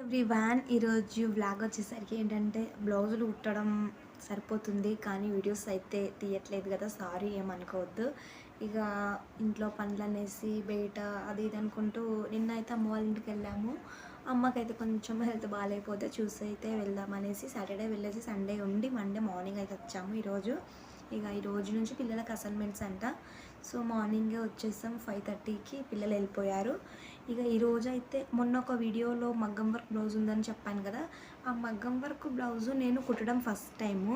Every van ఈరోజు blog వచ్చేసరికి ఏంటంటే బ్లౌజులు కుట్టడం సరిపోతుంది కానీ వీడియోస్ అయితే తీయట్లేదు కదా సారీ ఏమనుకోవద్దు. ఇక ఇంట్లో పనులు అనేసి బయట అది ఇది అనుకుంటూ నిన్న అయితే అమ్మ వాళ్ళ ఇంటికి వెళ్ళాము. అమ్మకైతే కొంచెం హెల్త్ బాగాలేకపోతే చూసి అయితే వెళ్దాం అనేసి సాటర్డే వెళ్ళేసి సండే ఉండి మండే మార్నింగ్ అయితే వచ్చాము ఈరోజు. ఇక ఈ రోజు నుంచి పిల్లలకు అసైన్మెంట్స్ అంట. సో మార్నింగే వచ్చేసాం ఫైవ్ థర్టీకి పిల్లలు వెళ్ళిపోయారు. ఇక ఈ రోజు అయితే మొన్న ఒక వీడియోలో మగ్గం వర్క్ బ్లౌజ్ ఉందని చెప్పాను కదా ఆ మగ్గం వర్క్ బ్లౌజు నేను కుట్టడం ఫస్ట్ టైము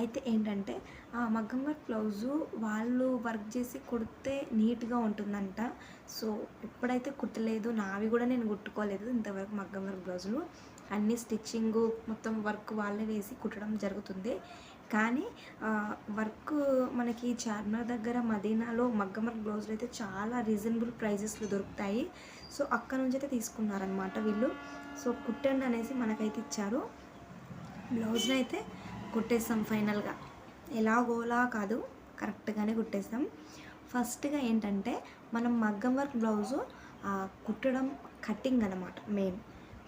అయితే ఏంటంటే ఆ మగ్గం వర్క్ బ్లౌజు వాళ్ళు వర్క్ చేసి కుడితే నీట్గా ఉంటుందంట. సో ఎప్పుడైతే కుట్టలేదు నావి కూడా నేను కుట్టుకోలేదు ఇంతవరకు మగ్గం వర్క్ బ్లౌజులు అన్ని స్టిచ్చింగ్ మొత్తం వర్క్ వాళ్ళే వేసి కుట్టడం జరుగుతుంది. కానీ వర్క్ మనకి చార్మినార్ దగ్గర మదీనాలో మగ్గం వర్క్ బ్లౌజులు అయితే చాలా రీజనబుల్ ప్రైజెస్లో దొరుకుతాయి. సో అక్కడ నుంచి అయితే తీసుకున్నారనమాట వీళ్ళు. సో కుట్టండి అనేసి మనకైతే ఇచ్చారు. బ్లౌజ్ని అయితే కుట్టేస్తాం ఫైనల్గా. ఎలాగోలా కాదు కరెక్ట్గానే కుట్టేస్తాం. ఫస్ట్గా ఏంటంటే మనం మగ్గం వర్క్ బ్లౌజు కుట్టడం కటింగ్ అనమాట main.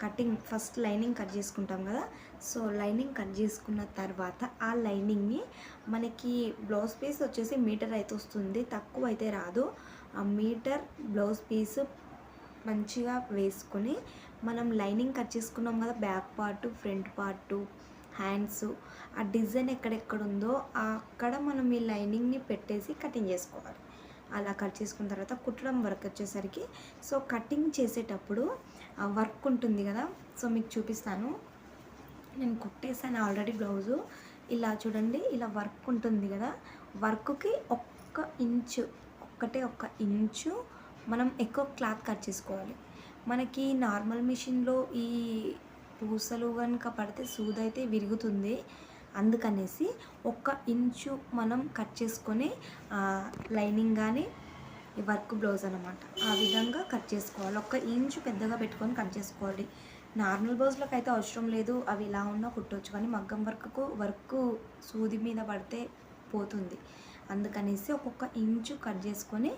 Cutting first lining cut చేసుకుంటాం కదా. సో లైనింగ్ కట్ చేసుకున్న తర్వాత ఆ లైనింగ్ని మనకి బ్లౌజ్ పీస్ వచ్చేసి మీటర్ అయితే వస్తుంది. తక్కువ అయితే రాదు. ఆ మీటర్ బ్లౌజ్ పీస్ మంచిగా వేసుకొని మనం లైనింగ్ కట్ చేసుకున్నాం కదా back part front part hands ఆ డిజైన్ ఎక్కడెక్కడ ఉందో అక్కడ మనం ఈ లైనింగ్ని పెట్టేసి కటింగ్ చేసుకోవాలి. అలా కట్ చేసుకున్న తర్వాత కుట్టడం వర్క్ వచ్చేసరికి సో కటింగ్ చేసేటప్పుడు వర్క్ ఉంటుంది కదా సో మీకు చూపిస్తాను. నేను కుట్టేసాను ఆల్రెడీ బ్లౌజు. ఇలా చూడండి ఇలా వర్క్ ఉంటుంది కదా వర్క్కి ఒక్క ఇంచు ఒక్కటే ఒక్క ఇంచు మనం ఎక్కువ క్లాత్ కట్ చేసుకోవాలి. మనకి నార్మల్ మిషన్లో ఈ పూసలు కనుక పడితే సూదైతే విరుగుతుంది. అందుకనేసి ఒక్క ఇంచు మనం కట్ చేసుకొని లైనింగ్ కానీ వర్క్ బ్లౌజ్ అనమాట ఆ విధంగా కట్ చేసుకోవాలి. ఒక్క ఇంచు పెద్దగా పెట్టుకొని కట్ చేసుకోవాలి. నార్మల్ బ్లౌజ్లకు అయితే అవసరం లేదు. అవి ఇలా ఉన్నా కుట్టవచ్చు కానీ మగ్గం వర్క్కు వర్క్ సూది మీద పడితే పోతుంది. అందుకనేసి ఒక్కొక్క ఇంచు కట్ చేసుకొని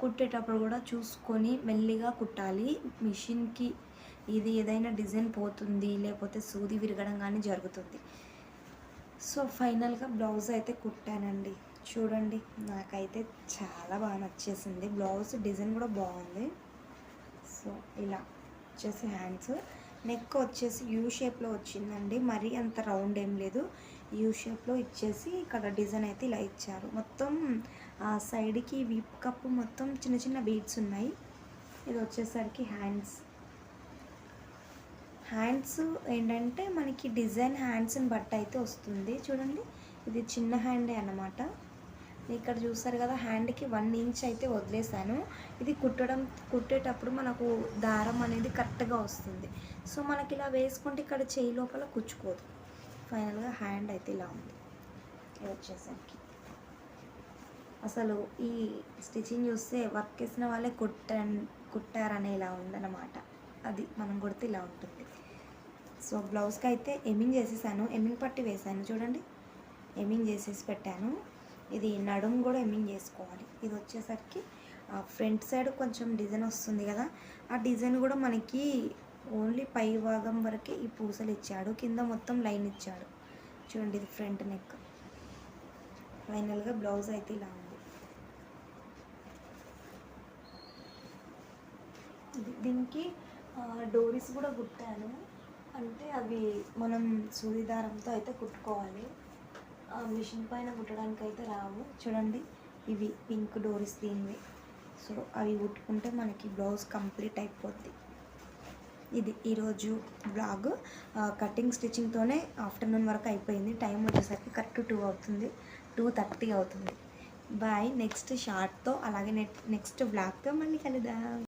కుట్టేటప్పుడు కూడా చూసుకొని మెల్లిగా కుట్టాలి. మిషన్కి ఇది ఏదైనా డిజైన్ పోతుంది. లేకపోతే సూది విరగడం కానీ జరుగుతుంది. సో ఫైనల్గా బ్లౌజ్ అయితే కుట్టానండి. చూడండి నాకైతే చాలా బాగా నచ్చేసింది. బ్లౌజ్ డిజైన్ కూడా బాగుంది. సో ఇలా వచ్చేసి హ్యాండ్స్. నెక్ వచ్చేసి యూ షేప్లో వచ్చిందండి. మరీ అంత రౌండ్ ఏం లేదు. యూ షేప్లో ఇచ్చేసి ఇక్కడ డిజైన్ అయితే ఇలా ఇచ్చారు. మొత్తం ఆ సైడ్కి వీప్ కప్పు మొత్తం చిన్న చిన్న బీడ్స్ ఉన్నాయి. ఇది వచ్చేసరికి హ్యాండ్స్. హ్యాండ్స్ ఏంటంటే మనకి డిజైన్ హ్యాండ్స్ని బట్టి అయితే వస్తుంది. చూడండి ఇది చిన్న హ్యాండే అన్నమాట. ఇక్కడ చూసారు కదా హ్యాండ్కి వన్ ఇంచ్ అయితే వదిలేసాను. ఇది కుట్టడం కుట్టేటప్పుడు మనకు దారం అనేది కరెక్ట్గా వస్తుంది. సో మనకి ఇలా వేసుకుంటే ఇక్కడ చేయి లోపల కుచ్చుకోదు. ఫైనల్గా హ్యాండ్ అయితే ఇలా ఉంది. వచ్చేసరికి. అసలు ఈ స్టిచ్చింగ్ చూస్తే వర్క్ చేసిన వాళ్ళే కుట్ట కుట్టారనే ఇలా ఉందన్నమాట. అది మనం కొడితే ఇలా ఉంటుంది. సో బ్లౌజ్కి అయితే ఎమింగ్ చేసేసాను ఎమింగ్ పట్టి వేసాను చూడండి. ఎమింగ్ చేసేసి పెట్టాను. ఇది నడుం కూడా ఎమింగ్ చేసుకోవాలి. ఇది వచ్చేసరికి ఫ్రంట్ సైడ్ కొంచెం డిజైన్ వస్తుంది కదా ఆ డిజైన్ కూడా మనకి ఓన్లీ పై భాగం వరకే ఈ పూసలు ఇచ్చాడు కింద మొత్తం లైన్ ఇచ్చాడు. చూడండి ఇది ఫ్రంట్ నెక్. ఫైనల్గా బ్లౌజ్ అయితే ఇలా ఉంది. దీనికి డోరీస్ కూడా కుట్టాను. అంటే అవి మనం సూదిదారంతో అయితే కుట్టుకోవాలి. ఆ మిషన్ పైన కుట్టడానికి అయితే రావు. చూడండి ఇవి పింక్ డోరీస్ దీనివి. సో అవి కుట్టుకుంటే మనకి బ్లౌజ్ కంప్లీట్ అయిపోద్ది. ఇది ఈరోజు బ్లాగ్. కటింగ్ స్టిచ్చింగ్తోనే ఆఫ్టర్నూన్ వరకు అయిపోయింది. టైం వచ్చేసరికి కరెక్ట్ టూ అవుతుంది. టూ థర్టీ అవుతుంది. బాయ్. నెక్స్ట్ షార్ట్తో అలాగే నెక్స్ట్ బ్లాగ్తో మళ్ళీ కలుద్దాం.